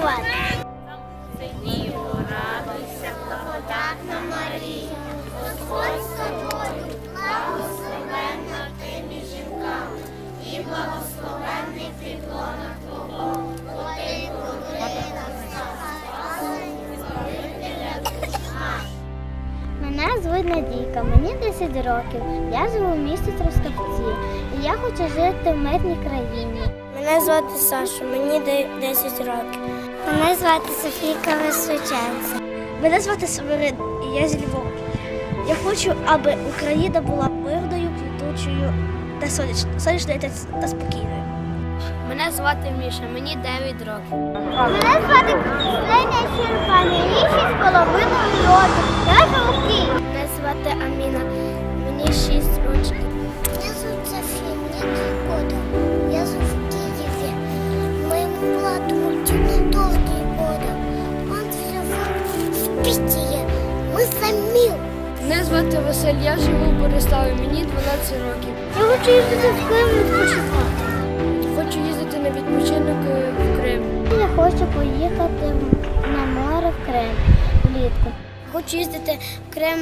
йдемо воювати. Господь з тобою, благословенна ти між жінками, і благословенний плітлона Твого, бо ти породила Мене звуть Надійка, мені 10 років. Я живу в місті Трускавці. І я хочу жити в мирній країні. Мене звати Саша, мені 10 років. Мене звати Софійка Височенця. Мене звати Северин, і я зі Львова. Я хочу, аби Україна була мирною, квітучою та сонячною, сонячною та, спокійною. Мене звати Міша, мені 9 років. Мене звати Ксенія Щерба, мені 6 з половиною років. Я живу в Києві. Звати Василь, я живу в Бориславі, мені 12 років. Я хочу їздити в Крим відпочивати. Хочу їздити на відпочинок е, в Крим. Я хочу поїхати на море в Крим влітку. Хочу їздити в Крим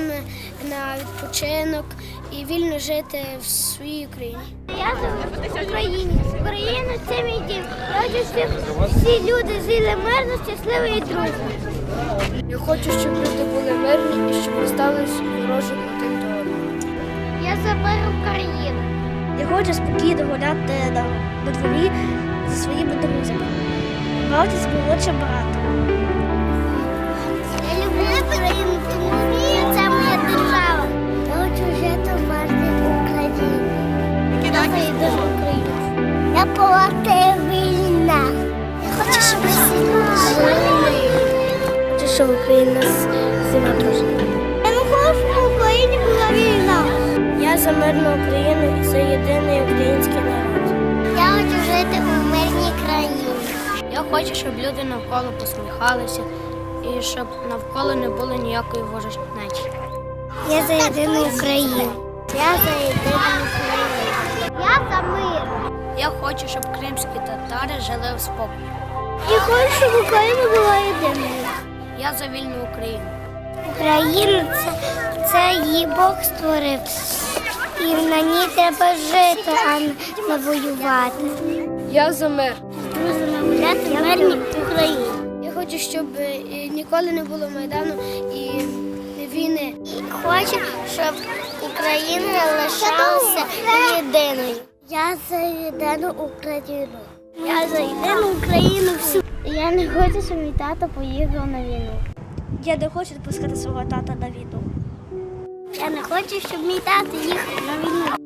на відпочинок і вільно жити в своїй Україні. Я живу в Україні. Україна це мій дім. Я хочу, щоб всі люди жили мирно, щасливо і дружно. Я хочу, щоб люди були мирні і щоб не ставились ворожі один до одного. Я за мир України. Я хочу спокійно гуляти на, на дворі зі своїми друзями. Бавити з молодшим братом. Я люблю Україну, Я не хочу, щоб в Україні була війна. Я за мирну Україну і за єдиний український народ. Я хочу жити в мирній країні. Я хочу, щоб люди навколо посміхалися і щоб навколо не було ніякої ворожнечі. Я за єдину Україну. Я за єдину Україну. Я за мир. Я хочу, щоб кримські татари жили в спокої. Я хочу, щоб Україна була єдиною. Я за вільну Україну. Україна це, це її Бог створив. І на ній треба жити, а не воювати. Я за мир. Друзями гуляти в мирній Україні. Я хочу, щоб е, ніколи не було майдану і війни. І хочу, щоб Україна лишалася єдиною. Я за єдину Україну. Я за єдину Україну всю. Я не хочу, щоб мій тато поїхав на війну. Я не хочу відпускати свого тата на війну. Я не хочу, щоб мій тато їхав на війну.